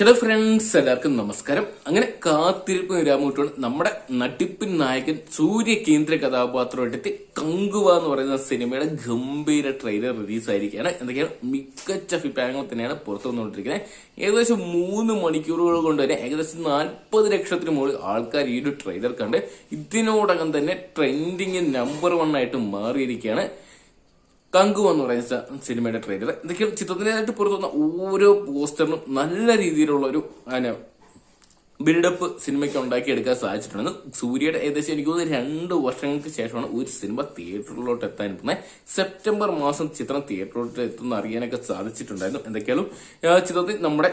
Hello friends എല്ലാവർക്കും നമസ്കാരം. അങ്ങനെ കാത്തിരിപ്പ് വിരാമൂട്ടാണ് നമ്മുടെ നടിപ്പിൻ നായകൻ സൂര്യ കേന്ദ്ര കഥാപാത്രമായിട്ട് കങ്കുവ എന്ന് പറയുന്ന സിനിമയുടെ ഗംഭീര ട്രെയിലർ റിലീസ് ആയിരിക്കുകയാണ്. എന്തൊക്കെയാണ്? മികച്ച അഭിപ്രായങ്ങൾ തന്നെയാണ് പുറത്തു വന്നുകൊണ്ടിരിക്കുന്നത്. ഏകദേശം മൂന്ന് മണിക്കൂറുകൾ കൊണ്ട് തന്നെ ഏകദേശം നാൽപ്പത് ലക്ഷത്തിന് മുകളിൽ ആൾക്കാർ ഈ ഒരു ട്രെയിലർ കണ്ട് ഇതിനോടകം തന്നെ ട്രെൻഡിങ് നമ്പർ വൺ ആയിട്ട് മാറിയിരിക്കുകയാണ്. കങ്കു എന്ന് പറയുന്ന സിനിമയുടെ ട്രെയിലർ എന്തൊക്കെയാണ് ചിത്രത്തിനായിട്ട് പുറത്തു വന്ന ഓരോ പോസ്റ്ററിനും നല്ല രീതിയിലുള്ള ഒരു അതിനെ ബിൽഡപ്പ് സിനിമയ്ക്ക് ഉണ്ടാക്കിയെടുക്കാൻ സാധിച്ചിട്ടുണ്ട് സൂര്യയുടെ ഏകദേശം എനിക്ക് തോന്നുന്നു രണ്ട് വർഷങ്ങൾക്ക് ശേഷമാണ് ഒരു സിനിമ തിയേറ്ററിലോട്ട് എത്താൻ പോകുന്നത് സെപ്റ്റംബർ മാസം ചിത്രം തിയേറ്ററിലോട്ട് എത്തുന്ന അറിയാനൊക്കെ സാധിച്ചിട്ടുണ്ടായിരുന്നു. എന്തൊക്കെയാലും ചിത്രത്തിൽ നമ്മുടെ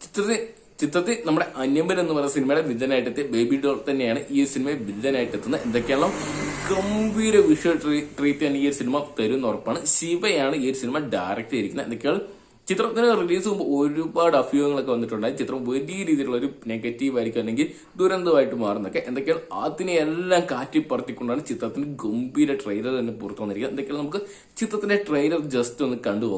ചിത്രത്തിൽ ചിത്രത്തിൽ നമ്മുടെ അന്യമ്പൻ എന്ന് പറയുന്ന സിനിമയുടെ വില്ലനായിട്ട് ബേബി ഡോൾ തന്നെയാണ് ഈ സിനിമയെ വില്ലനായിട്ട് എത്തുന്നത് എന്തൊക്കെയാണോ ഗംഭീര വിഷ്വൽ ട്രീറ്റ് തന്നെ ഈ ഒരു സിനിമ തരുന്ന ഉറപ്പാണ്. ശിവയാണ് ഈ ഒരു സിനിമ ഡയറക്റ്റ് ചെയ്തിരിക്കുന്നത്. എന്തൊക്കെയാണ് ചിത്രത്തിന് റിലീസ് മുമ്പ് ഒരുപാട് അഭ്യൂഹങ്ങളൊക്കെ വന്നിട്ടുണ്ടായി. ചിത്രം വലിയ രീതിയിലുള്ള ഒരു നെഗറ്റീവ് ആയിരിക്കും അല്ലെങ്കിൽ ദുരന്തമായിട്ട് മാറുന്നൊക്കെ. എന്തൊക്കെയാണ് അതിനെയെല്ലാം കാറ്റിപ്പറത്തിക്കൊണ്ടാണ് കാറ്റി പറത്തിക്കൊണ്ടാണ് ചിത്രത്തിന് ഗംഭീര ട്രെയിലർ തന്നെ പുറത്തു വന്നിരിക്കുന്നത്. എന്തൊക്കെയാണ് നമുക്ക് ചിത്രത്തിന്റെ ട്രെയിലർ ജസ്റ്റ് ഒന്ന് കണ്ടു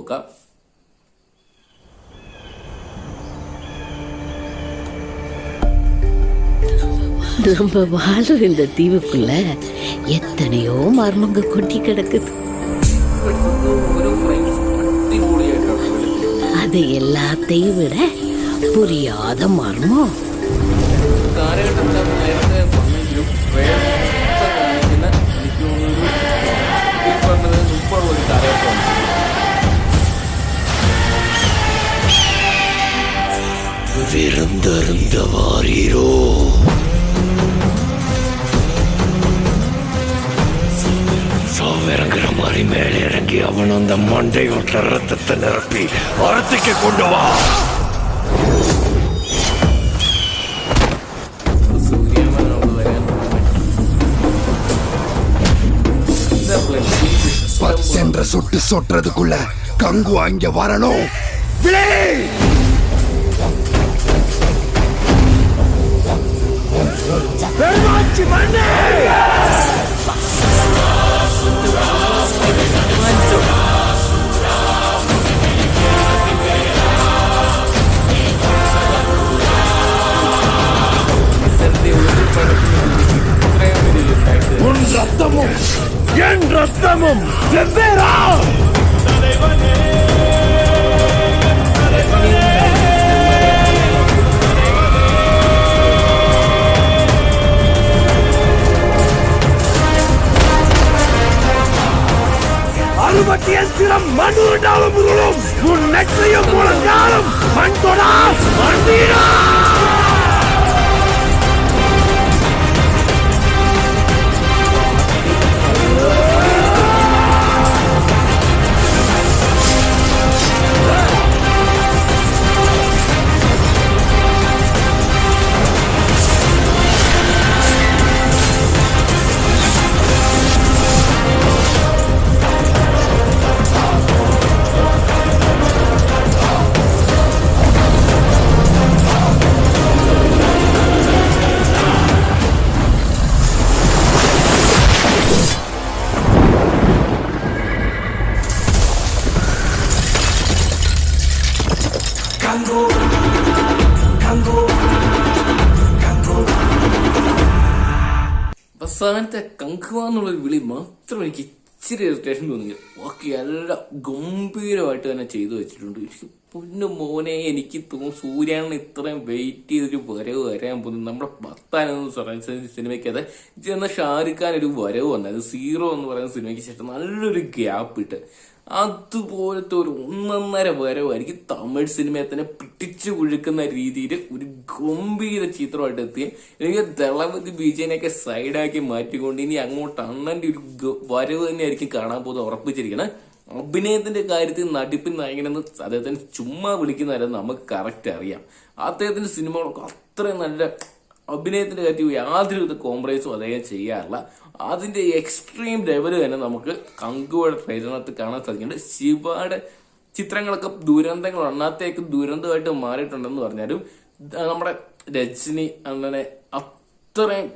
நம்ம வாழ்ற இந்த தீவுக்குள்ள எத்தனையோ மர்மங்க கொட்டி கிடக்குது. அது எல்லாத்தையும் விட புரியாத மர்மம். விருந்தருந்தவாரீரோ மாதிரி மேலே இறங்கி அவன் அந்த மண்டையோட்ட ரத்தத்தை நிரப்பி வரத்துக்கு கொண்டு வா. பச்சென்ற சுட்டு சொட்டுறதுக்குள்ள கங்கு அங்க வரணும். விலை! ரத்னமும் வெவ்வேறா அறுபத்தி எந்திரம் மனு உண்டாலும் உருளும். உன் நெற்றியும் உலகாலும் மண் தொடா അവസാനത്തെ കങ്കുവ എന്നുള്ളൊരു വിളി മാത്രം എനിക്ക് ഇച്ചിരി ഇറിറ്റേഷൻ തോന്നി ബാക്കി എല്ലാം ഗംഭീരമായിട്ട് തന്നെ ചെയ്തു വെച്ചിട്ടുണ്ട്. എനിക്ക് പൊന്നു മോനെ എനിക്ക് തോന്നുന്നു സൂര്യനെ ഇത്രയും വെയിറ്റ് ചെയ്തൊരു വരവ് വരാൻ പോകുന്നത് നമ്മുടെ ഭർത്താനെന്ന് പറയുന്ന അത് ചെന്ന ഷാരുഖ് ഖാൻ ഒരു വരവ് വന്നത്. സീറോ എന്ന് പറയുന്ന സിനിമയ്ക്ക് ശേഷം നല്ലൊരു ഗ്യാപ്പ് ഇട്ട്. അതുപോലത്തെ ഒരു ഒന്നൊന്നര വരവായിരിക്കും തമിഴ് സിനിമയെ തന്നെ പിടിച്ചു കുഴുക്കുന്ന രീതിയിൽ ഒരു ഗംഭീര ചിത്രമായിട്ട് എത്തി. എനിക്ക് ദളപതി വിജയനെയൊക്കെ സൈഡാക്കി മാറ്റിക്കൊണ്ട് ഇനി അങ്ങോട്ട് അണ്ണന്റെ ഒരു വരവ് തന്നെയായിരിക്കും കാണാൻ പോകുന്നത് ഉറപ്പിച്ചിരിക്കണം. അഭിനയത്തിന്റെ കാര്യത്തിൽ നടിപ്പിൻ നായകനെന്ന് അദ്ദേഹത്തിന് ചുമ്മാ വിളിക്കുന്നവരെന്ന് നമുക്ക് കറക്റ്റ് അറിയാം. അദ്ദേഹത്തിന്റെ സിനിമകളൊക്കെ അത്രയും നല്ല അഭിനയത്തിന്റെ കാര്യത്തിൽ യാതൊരു വിധ കോംപ്രമൈസും അദ്ദേഹം ചെയ്യാറില്ല. അതിന്റെ എക്സ്ട്രീം ലെവൽ തന്നെ നമുക്ക് കങ്കുവയുടെ ട്രെയിലറിനകത്ത് കാണാൻ സാധിക്കുന്നുണ്ട്. ശിവയുടെ ചിത്രങ്ങളൊക്കെ ദുരന്തങ്ങൾ അണ്ണാത്തേക്ക് ദുരന്തമായിട്ട് മാറിയിട്ടുണ്ടെന്ന് പറഞ്ഞാലും നമ്മുടെ രജനി അങ്ങനെ അത്രയും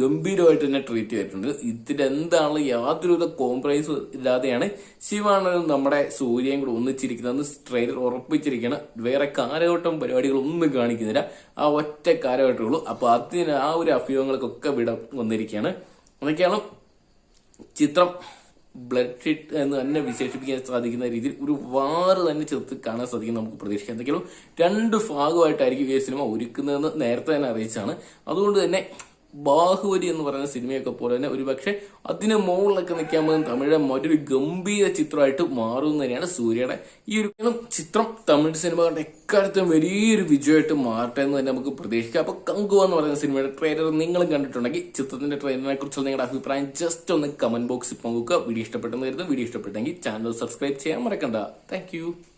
ഗംഭീരമായിട്ട് തന്നെ ട്രീറ്റ് ചെയ്തിട്ടുണ്ട്. ഇതിലെന്താണ് യാതൊരുവിധ കോംപ്രമൈസ് ഇല്ലാതെയാണ് ശിവാണനും നമ്മുടെ സൂര്യയും കൂടെ ഒന്നിച്ചിരിക്കുന്നതെന്ന് ട്രെയിലർ ഉറപ്പിച്ചിരിക്കണം വേറെ കാലഘട്ടം പരിപാടികളൊന്നും കാണിക്കുന്നില്ല. ആ ഒറ്റ കാലഘട്ടമുള്ളൂ അപ്പൊ അതിന് ആ ഒരു അഭ്യൂഹങ്ങൾക്കൊക്കെ വിട വന്നിരിക്കുകയാണ്. അതൊക്കെയാണ് ചിത്രം. ബ്ലഡ് ഷെഡ് എന്ന് തന്നെ വിശേഷിപ്പിക്കാൻ സാധിക്കുന്ന രീതിയിൽ ഒരു വാറ് തന്നെ ചെറുത്ത് കാണാൻ സാധിക്കും നമുക്ക് പ്രതീക്ഷിക്കാം. എന്തെങ്കിലും രണ്ട് ഭാഗമായിട്ടായിരിക്കും ഈ സിനിമ ഒരുക്കുന്നതെന്ന് നേരത്തെ തന്നെ അറിയിച്ചാണ് അതുകൊണ്ട് തന്നെ ബാഹുബലി എന്ന് പറയുന്ന സിനിമയൊക്കെ പോലെ തന്നെ ഒരുപക്ഷെ അതിന് മുകളിലൊക്കെ നിൽക്കാൻ പോകുന്ന തമിഴ് മറ്റൊരു ഗംഭീര ചിത്രമായിട്ട് മാറും തന്നെയാണ് സൂര്യയുടെ ഈ ഒരു ചിത്രം തമിഴ് സിനിമകളുടെ എക്കാലത്തും വലിയൊരു വിജയമായിട്ട് മാറട്ടെ എന്ന് തന്നെ നമുക്ക് പ്രതീക്ഷിക്കാം. അപ്പൊ കങ്കു എന്ന് പറയുന്ന സിനിമയുടെ ട്രെയിലർ നിങ്ങളും കണ്ടിട്ടുണ്ടെങ്കിൽ ചിത്രത്തിന്റെ ട്രെയിലറിനെ കുറിച്ചുള്ള നിങ്ങളുടെ അഭിപ്രായം ജസ്റ്റ് ഒന്ന് കമന്റ് ബോക്സിൽ പങ്കുവെക്കുക. വീഡിയോ ഇഷ്ടപ്പെട്ടെന്ന് കരുതും വീഡിയോ ഇഷ്ടപ്പെട്ടെങ്കിൽ ചാനൽ സബ്സ്ക്രൈബ് ചെയ്യാൻ മറക്കണ്ട. താങ്ക്